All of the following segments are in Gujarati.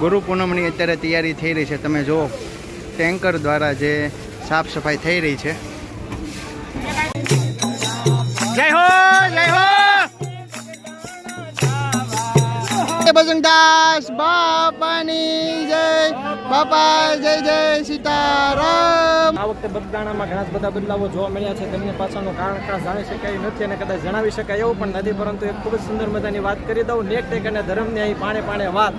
ગુરુ પૂનમની અત્યારે તૈયારી થઈ રહી છે. તમે જુઓ, ટેન્કર દ્વારા જે સાફ સફાઈ થઈ રહી છે. જય હો! જય બજરંગદાસ બાપાની જય, બાપા જય જય સીતારામ. આ વખતે બગદાણામાં ઘણા બધા બદલાવો જોવા મળ્યા છે. તેમને પાછળનું કારણ ખાસ જાણી શકાય નથી અને કદાચ જણાવી શકાય એવું પણ નથી. પરંતુ એક ખૂબ જ સુંદર મજાની વાત કરી દઉં. નેક ટેક અને ધર્મની અહીં પાણે પાણે વાત.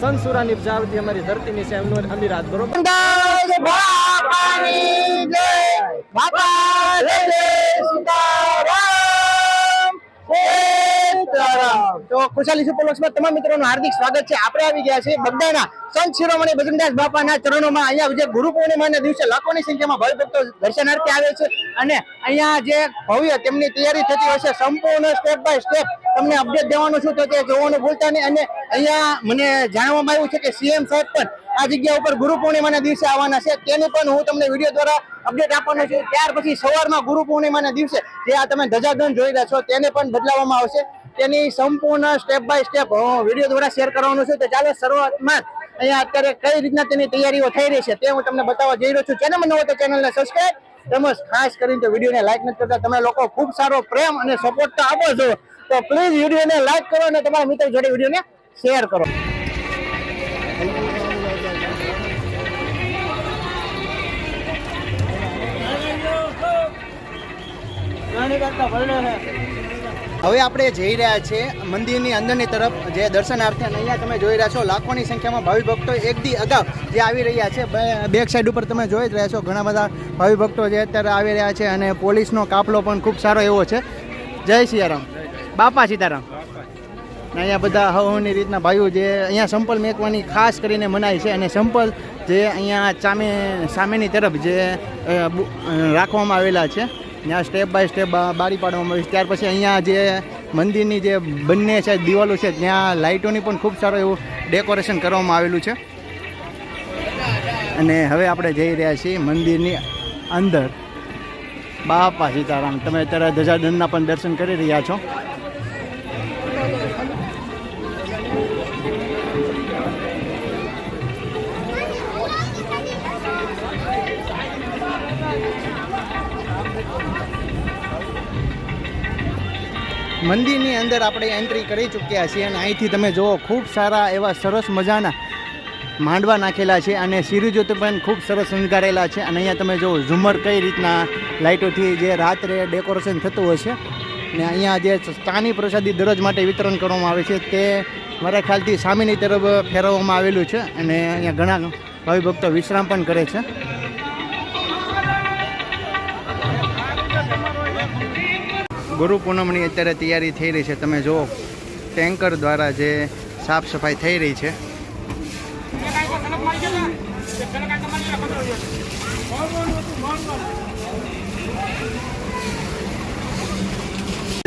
સંસુરાની જાવતી અમારી ધરતીની છે. એમનો અમીરાત, બરોબર? સીતારામ તો ખુશાલી તમામ મિત્રોનું હાર્દિક સ્વાગત છે. આપણે આવી ગયા છે બગદાણા. સંત શિરોમણી બજરંગદાસ બાપાના ચરણોમાં. અહીંયા જે ગુરુ દિવસે લાખોની સંખ્યામાં ભાવિ ભક્તો દર્શનાર્થે આવે છે. અને અહીંયા જે ભવ્ય તેમની તૈયારી થતી હશે સંપૂર્ણ સ્ટેપ બાય સ્ટેપ તમને અપડેટ દેવાનું છું. તો તે જોવાનું ભૂલતા નહીં. અને અહીંયા મને જાણવામાં આવ્યું છે કે સીએમ સાહેબ પણ આ જગ્યા ઉપર ગુરુ પૂર્ણિમાના દિવસે આવવાના છે. તેની પણ હું તમને વીડિયો દ્વારા અપડેટ આપવાનો છું. ત્યાર પછી સવારમાં ગુરુ પૂર્ણિમાના દિવસે જે આ તમે ધજાધન જોઈ રહ્યા છો, તેને પણ બદલાવવામાં આવશે. તેની સંપૂર્ણ સ્ટેપ બાય સ્ટેપ વીડિયો દ્વારા શેર કરવાનું છે. તો ચાલો શરૂઆતમાં અહીંયા અત્યારે કઈ રીતના તેની તૈયારીઓ થઈ રહી છે તે હું તમને બતાવવા જઈ રહ્યો છું. ચેનલમાં નવો તો ચેનલને સબસ્ક્રાઈબ તેમજ ખાસ કરીને વિડીયોને લાઈક નથી કરતા, તમે લોકો ખૂબ સારો પ્રેમ અને સપોર્ટ તો આપો છો. તો પ્લીઝ વિડીયોને લાઈક કરો અને તમારા મિત્રો જોડે વિડીયોને શેર કરો. હવે આપણે જઈ રહ્યા છીએ મંદિરની અંદરની તરફ, જે દર્શનાર્થે અને અહીંયા તમે જોઈ રહ્યા છો, લાખોની સંખ્યામાં ભાવિ ભક્તો એક દી અગાઉ જે આવી રહ્યા છે. બેક સાઈડ ઉપર તમે જોઈ જ રહ્યા છો, ઘણા બધા ભાવિ ભક્તો જે અત્યારે આવી રહ્યા છે અને પોલીસનો કાફલો પણ ખૂબ સારો એવો છે. જય સિયારામ. બાપા સીતારામ. અહીંયા બધા હવની રીતના ભાઈઓ જે અહીંયા સંપલ મેકવાની ખાસ કરીને મનાય છે અને સંપલ જે અહીંયા સામે, સામેની તરફ જે રાખવામાં આવેલા છે. ત્યાં સ્ટેપ બાય સ્ટેપ બારી પાડવામાં આવી. ત્યાર પછી અહીંયા જે મંદિરની જે બંને છે, દિવાલો છે, ત્યાં લાઇટોની પણ ખૂબ સારું એવું ડેકોરેશન કરવામાં આવેલું છે. અને હવે આપણે જઈ રહ્યા છીએ મંદિરની અંદર. બાપા સીતારામ, તમે અત્યારે ધજાદંડના પણ દર્શન કરી રહ્યા છો. મંદિરની અંદર આપણે એન્ટ્રી કરી ચૂક્યા છીએ અને અહીંથી તમે જુઓ, ખૂબ સારા એવા સરસ મજાના માંડવા નાખેલા છે અને સિરીજો પણ ખૂબ સરસ શણગારેલા છે. અને અહીંયા તમે જુઓ ઝુમર કઈ રીતના લાઇટોથી જે રાત્રે ડેકોરેશન થતું હોય છે ને અહીંયા જે ચાની પ્રસાદી દરરોજ માટે વિતરણ કરવામાં આવે છે તે મારા ખ્યાલથી સામેની તરફ ફેરવવામાં આવેલું છે અને અહીંયા ઘણા ભાવિ ભક્તો વિશ્રામ પણ કરે છે. ગુરુ પૂનમની અત્યારે તૈયારી થઈ રહી છે. તમે જુઓ, ટેન્કર દ્વારા જે સાફ સફાઈ થઈ રહી છે.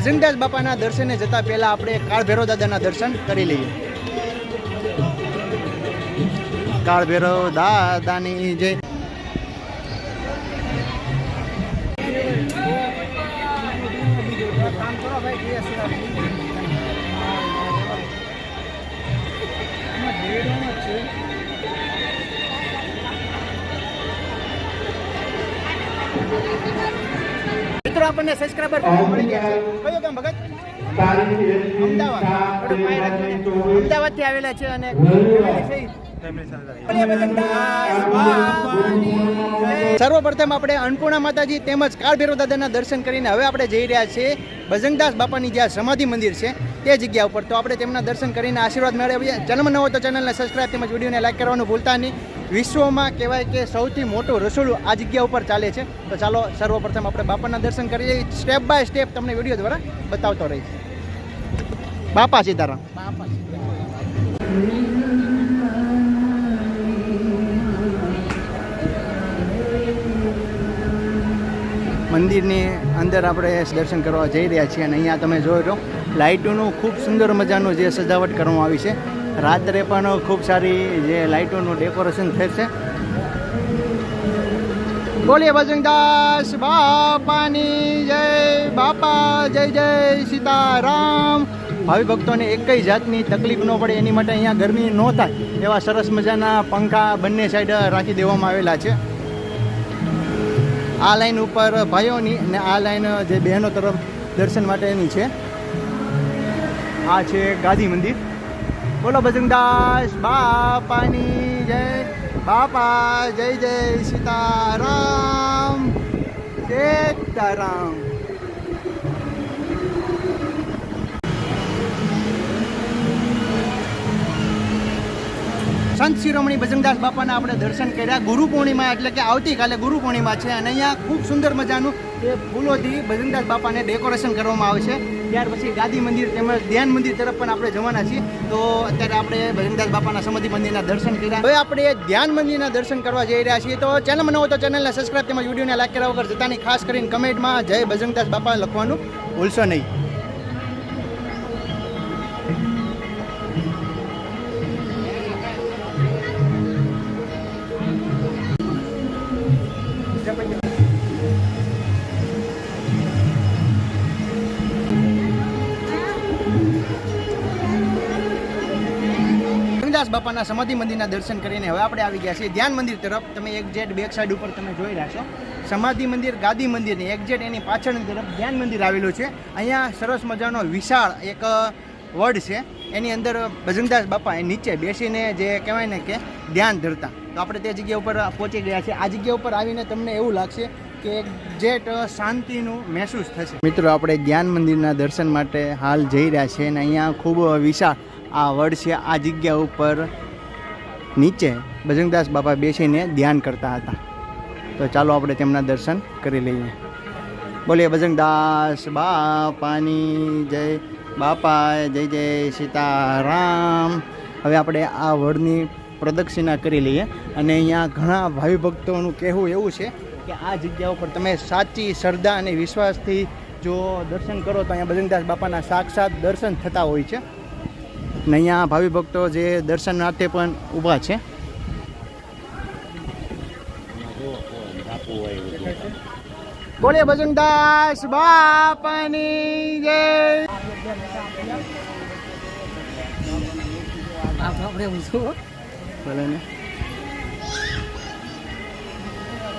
ભજનદાસ બાપાના દર્શને જતા પહેલા આપણે કાળભેરો દાદાના દર્શન કરી લઈએ. કાળભેરો દાદાની જય. મિત્રો આપણને સબસ્ક્રાઇબર મળી ગયા છે કયો ગામ ભગત? અમદાવાદ. અમદાવાદથી આવેલા છે અને સર્વપ્રથમ આપણે અન્નપૂર્ણા માતાજી તેમજ કાળભૈરવ દાદાના દર્શન કરીને હવે આપણે જઈ રહ્યા છીએ ભજનદાસ બાપાની જ્યાં સમાધિ મંદિર છે તે જગ્યા ઉપર. તો આપણે તેમના દર્શન કરીને આશીર્વાદ મેળવીએ ચેનલ ન હોય તો ચેનલને સબસ્ક્રાઇબ તેમજ વિડીયોને લાઈક કરવાનું ભૂલતા નહીં. વિશ્વમાં કહેવાય કે સૌથી મોટું રસોડું આ જગ્યા ઉપર ચાલે છે. તો ચાલો સર્વપ્રથમ આપણે બાપાના દર્શન કરીએ. સ્ટેપ બાય સ્ટેપ તમને વીડિયો દ્વારા બતાવતો રહીશ. બાપા સીતારામ. મંદિરની અંદર આપણે દર્શન કરવા જઈ રહ્યા છીએ અને અહીંયા તમે જોઈ લો લાઇટોનું ખૂબ સુંદર મજાનું જે સજાવટ કરવામાં આવી છે. રાત્રે પણ ખૂબ સારી જે લાઇટોનું ડેકોરેશન થશે બોલીએ ભજનદાસ, બાપાની જય, બાપા જય જય સીતારામ. ભાવિ ભક્તોને એકઈ જાતની તકલીફ ન પડે, એની માટે અહીંયા ગરમી ન થાય, એવા સરસ મજાના પંખા બંને સાઈડ રાખી દેવામાં આવેલા છે. આ લાઈન ઉપર ભાઈઓની અને આ લાઈન જે બહેનો તરફ દર્શન માટેની છે. આ છે ગાંધી મંદિર. બોલો બજરંગદાસ બાપાની જય, બાપા, જય જય સીતારામ સીતારામ. સંત શિરોમણી ભજનદાસ બાપાના આપણે દર્શન કર્યા. ગુરુ પૂર્ણિમા એટલે કે આવતીકાલે ગુરુ પૂર્ણિમા છે અને અહીંયા ખૂબ સુંદર મજાનું એ ફૂલોથી ભજનદાસ બાપાને ડેકોરેશન કરવામાં આવે છે. ત્યાર પછી ગાદી મંદિર તેમજ ધ્યાન મંદિર તરફ પણ આપણે જવાના છીએ. તો અત્યારે આપણે ભજનદાસ બાપાના સમાધિ મંદિરના દર્શન કર્યા. હવે આપણે ધ્યાન મંદિરના દર્શન કરવા જઈ રહ્યા છીએ. તો ચેનલ મને તો ચેનલને સબસ્ક્રાઈબ તેમજ વિડીયોને લાઈક કર્યા વગર જતાની ખાસ કરીને કમેન્ટમાં જય ભજનદાસ બાપા લખવાનું ભૂલશો નહીં. બાપાના સમાધિ મંદિરના દર્શન કરીને હવે આપણે આવી ગયા છીએ. ધ્યાન મંદિર તરફ. તમે એક્ઝેટ બેક સાઈડ ઉપર તમે જોઈ રહ્યા છો. સમાધિ મંદિર, ગાદી મંદિરની એક્ઝેટ એની પાછળની તરફ ધ્યાન મંદિર આવેલું છે. અહીંયા સરસ મજાનો વિશાળ એક વડ છે. એની અંદર ભજનદાસ બાપા એ નીચે બેસીને જે કહેવાય ને કે ધ્યાન ધરતા. તો આપણે તે જગ્યા ઉપર પહોંચી ગયા છે આ જગ્યા ઉપર આવીને તમને એવું લાગશે કે જેટ શાંતિનું મહેસૂસ થશે. મિત્રો, આપણે ધ્યાન મંદિરના દર્શન માટે હાલ જઈ રહ્યા છીએ અને અહીંયા ખૂબ વિશાળ આ વર્ષે આ જગ્યા ઉપર નીચે બજરંગદાસ બાપા બેસીને ધ્યાન કરતા હતા. તો ચાલો આપણે તેમના દર્શન કરી લઈએ. બોલીએ બજરંગદાસ બાપાની જય બાપા જય જય સીતારામ. હવે આપણે આ વડની પ્રદક્ષિણા કરી લઈએ અને અહીંયા ઘણા ભાવિ ભક્તોનું કહેવું એવું છે કે આ જગ્યા ઉપર તમે સાચી શ્રદ્ધા અને વિશ્વાસથી જો દર્શન કરો તો અહીંયા બજરંગદાસ બાપાના સાક્ષાત દર્શન થતા હોય છે. ને અહીંયા ભાવિ ભક્તો જે દર્શન માટે પણ ઊભા છે. બોલે ભજનદાસ બાપાની જય.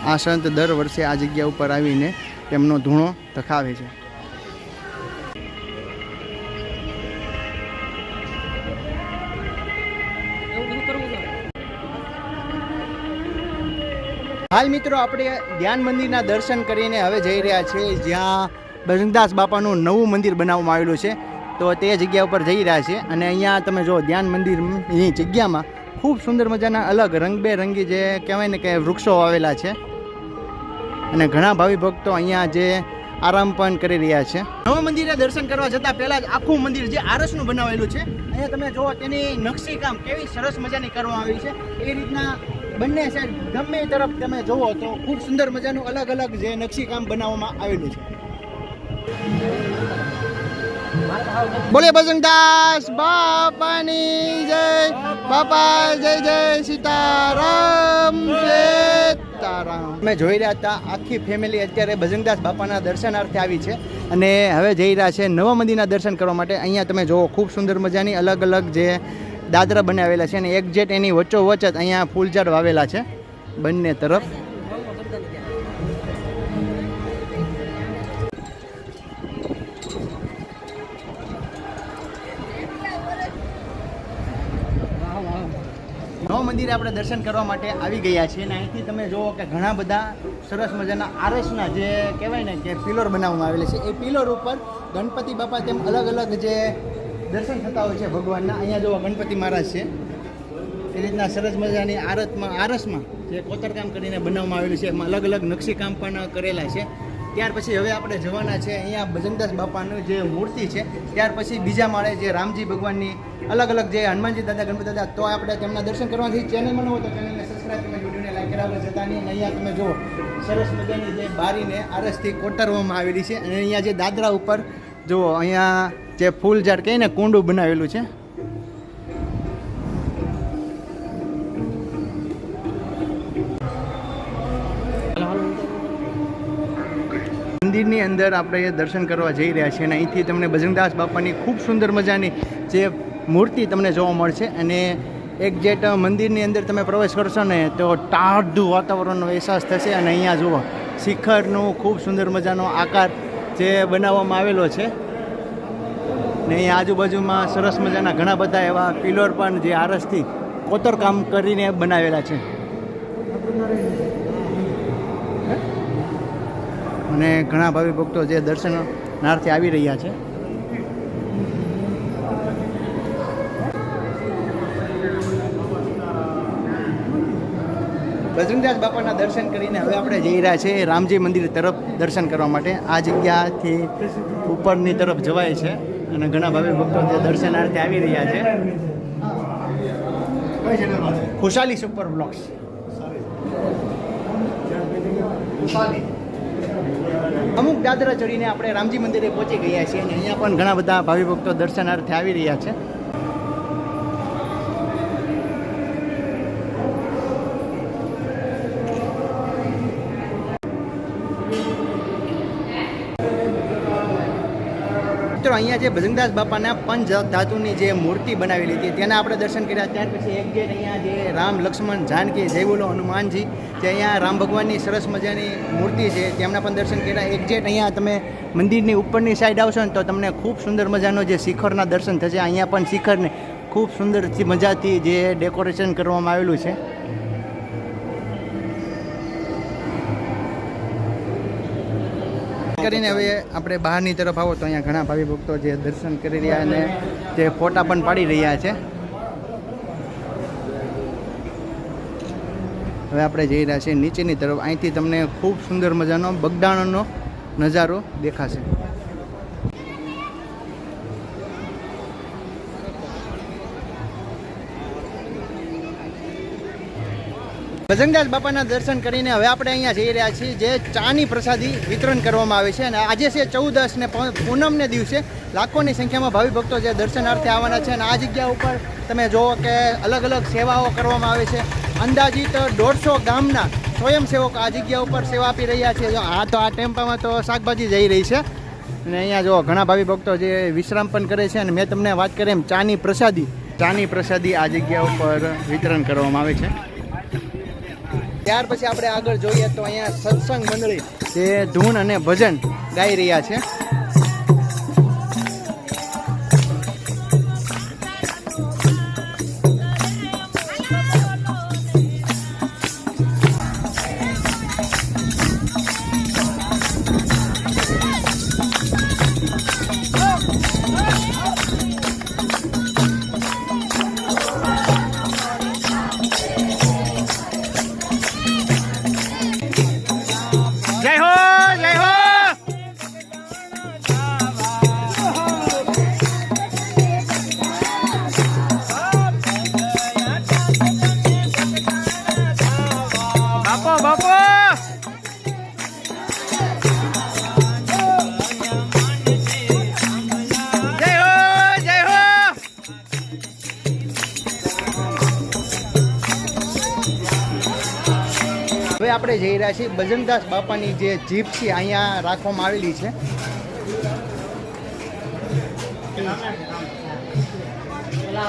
આ સંત દર વર્ષે આ જગ્યા ઉપર આવીને તેમનો ધૂણો તખાવે છે. હાલ મિત્રો આપણે ધ્યાન મંદિરના દર્શન કરીને હવે જઈ રહ્યા છીએ જ્યાં બજરંગદાસ બાપાનું નવું મંદિર બનાવવામાં આવેલું છે. તો તે જગ્યા ઉપર જઈ રહ્યા છે અને અહીંયા તમે જો ધ્યાન મંદિરની જગ્યામાં ખૂબ સુંદર મજાના અલગ રંગબેરંગી જે કહેવાય ને કે વૃક્ષો આવેલા છે. અને ઘણા ભાવિ ભક્તો અહીંયા જે આરામ પણ કરી રહ્યા છે. નવા મંદિરે દર્શન કરવા જતાં પહેલાં જ આખું મંદિર જે આરસનું બનાવેલું છે. અહીંયા તમે જુઓ, તેની નકશી કામ કેવી સરસ મજાની કરવામાં આવી છે. એ રીતના બંને સાઈડ ગમે તરફ તમે જુઓ તો ખૂબ સુંદર મજાનું અલગ અલગ જે નકશી કામ બનાવવામાં આવેલું છે. બોલે ભજનદાસ બાપાની જય, બાપા જય જય સીતારામ સીતારામ. અમે જોઈ રહ્યા હતા આખી ફેમિલી અત્યારે ભજનદાસ બાપાના દર્શનાર્થે આવી છે અને હવે જઈ રહ્યા છે નવા મંદિરના દર્શન કરવા માટે. અહીંયા તમે જુઓ ખૂબ સુંદર મજાની અલગ અલગ જે દાદરા બનાવેલા છે અને એક્ઝેટ એની વચ્ચોવચ્ચ જ અહીંયા ફૂલઝાડ વાવેલા છે બંને તરફ. નવ મંદિરે આપણે દર્શન કરવા માટે આવી ગયા છીએ અને અહીંથી તમે જુઓ કે ઘણા બધા સરસ મજાના આરસના જે કહેવાય ને કે પિલર બનાવવામાં આવેલા છે. એ પિલર ઉપર ગણપતિ બાપા તેમ અલગ અલગ જે દર્શન થતા હોય છે ભગવાનના. અહીંયા જોવા ગણપતિ મહારાજ છે. એ રીતના સરસ મજાની આરતમાં, આરસમાં જે કોતરકામ કરીને બનાવવામાં આવેલું છે. એમાં અલગ અલગ નકશીકામ પણ કરેલા છે. ત્યાર પછી હવે આપણે જવાના છે અહીંયા ભજનદાસ બાપાનું જે મૂર્તિ છે. ત્યાર પછી બીજા માળે જે રામજી ભગવાનની અલગ અલગ જે હનુમાનજી દાદા, ગણપતિ દાદા, તો આપણે તેમના દર્શન કરવાથી ચેનલમાં હોય તો ચેનલને સબસ્ક્રાઈબ તમે વિડીયોને લાઈક કરાવવા જતા નહીં, અહીંયા તમે જુઓ. સરસ મજાની જે બારીને આરસથી કોતરવામાં આવેલી છે. અને અહીંયા જે દાદરા ઉપર જુઓ, અહીંયા જે ફૂલ ઝાડ કહીને કુંડું બનાવેલું છે. મંદિરની અંદર આપણે દર્શન કરવા જઈ રહ્યા છીએ અને અહીંથી તમને બજરંગદાસ બાપાની ખૂબ સુંદર મજાની જે મૂર્તિ તમને જોવા મળશે અને એક્ઝેક્ટ મંદિરની અંદર તમે પ્રવેશ કરશો ને, તો ટાઢું વાતાવરણનો અહેસાસ થશે અને અહીંયા જુઓ, શિખરનું ખૂબ સુંદર મજાનો આકાર જે બનાવવામાં આવેલો છે. ને અહીં આજુબાજુમાં સરસ મજાના ઘણા બધા એવા પિલર પણ જે આરસથી કોતરકામ કરીને બનાવેલા છે. અને ઘણા ભાવિ ભક્તો જે દર્શનાર્થે આવી રહ્યા છે. બજરંગદાસ બાપાના દર્શન કરીને હવે આપણે જઈ રહ્યા છીએ રામજી મંદિર તરફ દર્શન કરવા માટે. આ જગ્યાથી ઉપરની તરફ જવાય છે અને ઘણા ભાવિ ભક્તો દર્શનાર્થે આવી રહ્યા છે. Khushali super blocks. અમુક દાદરા ચડીને આપણે રામજી મંદિરે પહોંચી ગયા છીએ અને અહીંયા પણ ઘણા બધા ભાવિ ભક્તો દર્શનાર્થે આવી રહ્યા છે. મિત્રો, અહીંયા જે ભજનદાસ બાપાના પંચ ધાતુની જે મૂર્તિ બનાવેલી હતી, તેના આપણે દર્શન કર્યા. ત્યાર પછી એક ગેટ અહીંયા જે રામ લક્ષ્મણ જાનકી જયબોલો હનુમાનજી, જે અહીંયા રામ ભગવાનની સરસ મજાની મૂર્તિ છે, તેમના પણ દર્શન કર્યા. એક જેટ અહીંયા તમે મંદિરની ઉપરની સાઈડ આવશો ને તો તમને ખૂબ સુંદર મજાનો જે શિખરના દર્શન થશે. અહીંયા પણ શિખરને ખૂબ સુંદર મજાથી જે ડેકોરેશન કરવામાં આવેલું છે. કરીને હવે આપણે બહારની તરફ આવો તો અહીંયા ઘણા ભાવિ ભક્તો જે દર્શન કરી રહ્યા અને જે ફોટા પણ પાડી રહ્યા છે. હવે આપણે જઈ રહ્યા છીએ નીચેની તરફ. અહીંથી તમને ખૂબ સુંદર મજાનો બગદાણાનો નજારો દેખાશે. ભજનદાસ બાપાના દર્શન કરીને હવે આપણે અહીંયા જઈ રહ્યા છીએ, જે ચાની પ્રસાદી વિતરણ કરવામાં આવે છે. અને આજે છે ચૌદસ ને પૂનમને દિવસે લાખોની સંખ્યામાં ભાવિ ભક્તો જે દર્શનાર્થે આવવાના છે. અને આ જગ્યા ઉપર તમે જુઓ કે અલગ અલગ સેવાઓ કરવામાં આવે છે. અંદાજિત દોઢસો ગામના સ્વયંસેવકો આ જગ્યા ઉપર સેવા આપી રહ્યા છે. જો આ તો આ ટેમ્પામાં તો શાકભાજી જઈ રહી છે. અને અહીંયા જો ઘણા ભાવિ ભક્તો જે વિશ્રામ પણ કરે છે. અને મેં તમને વાત કરી એમ, ચાની પ્રસાદી. ચાની પ્રસાદી આ જગ્યા ઉપર વિતરણ કરવામાં આવે છે. ત્યાર પછી આપણે આગળ જોઈએ તો અહીંયા સત્સંગ મંડળી જે ધૂન અને ભજન ગાઈ રહ્યા છે. આપણે જઈ રહ્યા છીએ બજરંગદાસ બાપાની જે જીપ છે, અહીંયા રાખવામાં આવેલી છે.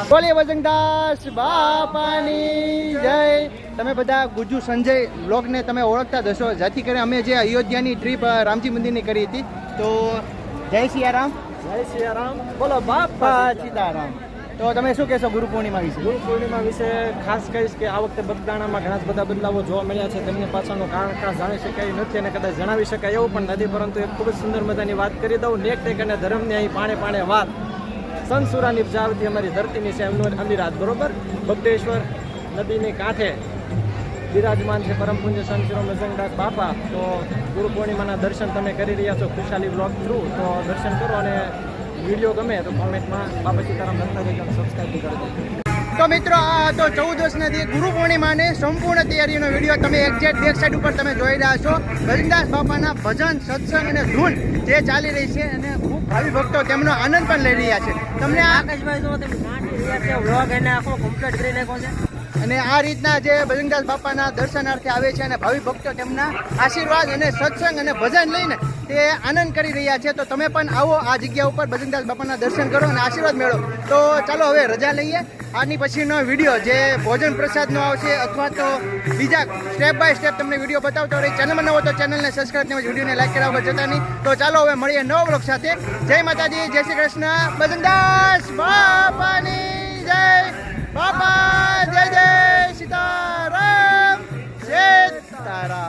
બોલે બજરંગદાસ બાપાની જય. તમે બધા ગુજુ સંજય બ્લોગને તમે ઓળખતા દશો જેથી કરી અમે જે અયોધ્યાની ટ્રીપ રામજી મંદિરની કરી હતી. તો જય સિયારામ. જય સિયારામ. બોલો બાપા સીતારામ. તો તમે શું કહેશો ગુરુ પૂર્ણિમા વિશે? ગુરુ પૂર્ણિમા વિશે ખાસ કહીશ કે આ વખતે બગદાણામાં ઘણા બધા બદલાવો જોવા મળ્યા છે. તેમની પાછળનું કારણ ખાસ જાણી શકાય, નથી અને કદાચ જણાવી શકાય એવું પણ નથી, પરંતુ એક ખૂબ જ સુંદર મજાની વાત કરી દઉં. નેક ટેક અને ધર્મની અહીં પાણે પાણે વાત. સંસુરાની ઉપજાવતી અમારી ધરતીની છે, એમનું અમીરાત બરોબર? ભક્તેશ્વર નદીની કાંઠે બિરાજમાન છે, પરમ પૂજ્ય સંત શ્રી બાપા. તો ગુરુ પૂર્ણિમાના દર્શન તમે કરી રહ્યા છો ખુશાલી બ્લોગ થ્રુ તો દર્શન કરો અને વીડિયો ગમે તો કોમેન્ટમાં બાપા સીતારામ લખતા રહેજો અને સબસ્ક્રાઈબ કરી દેજો. તો મિત્રો આ હતો ચૌદસના દી ગુરુ પૂર્ણિમાની સંપૂર્ણ તૈયારીનો વીડિયો તમે એક્ઝેક્ટ બેક સાઈડ ઉપર તમે જોઈ રહ્યા છો. ભજનદાસ બાપાના ભજન સત્સંગ અને ધૂન જે ચાલી રહી છે અને ખૂબ ભાવિ ભક્તો તેમનો આનંદ પણ લઈ રહ્યા છે. તમને આ આકાશભાઈ જો તમે નાની રહ્યા છે વ્લોગ એને આખો કમ્પ્લીટ કરી કહો છે. અને આ રીતના જે ભજનદાસ બાપાના દર્શનાર્થે આવે છે અને ભાવિ ભક્તો તેમના આશીર્વાદ અને સત્સંગ અને ભજન લઈને તે આનંદ કરી રહ્યા છે, તો તમે પણ આવો આ જગ્યા ઉપર બજરંગદાસ બાપાના દર્શન કરો અને આશીર્વાદ મેળવો. તો ચાલો હવે રજા લઈએ. આની પછીનો વીડિયો જે ભોજન પ્રસાદનો આવશે અથવા તો બીજા સ્ટેપ બાય સ્ટેપ તમને વીડિયો બતાવતો રહી. ચેનલમાં નવો તો ચેનલને સબસ્ક્રાઈબ તેમજ વિડીયોને લાઈક કરવા પર જતા નહીં. તો ચાલો હવે મળીએ નવો બ્લોગ સાથે. જય માતાજી, જય શ્રી કૃષ્ણ. બજરંગદાસ બાપા બાપા જય જય સીતારામ સીતારામ.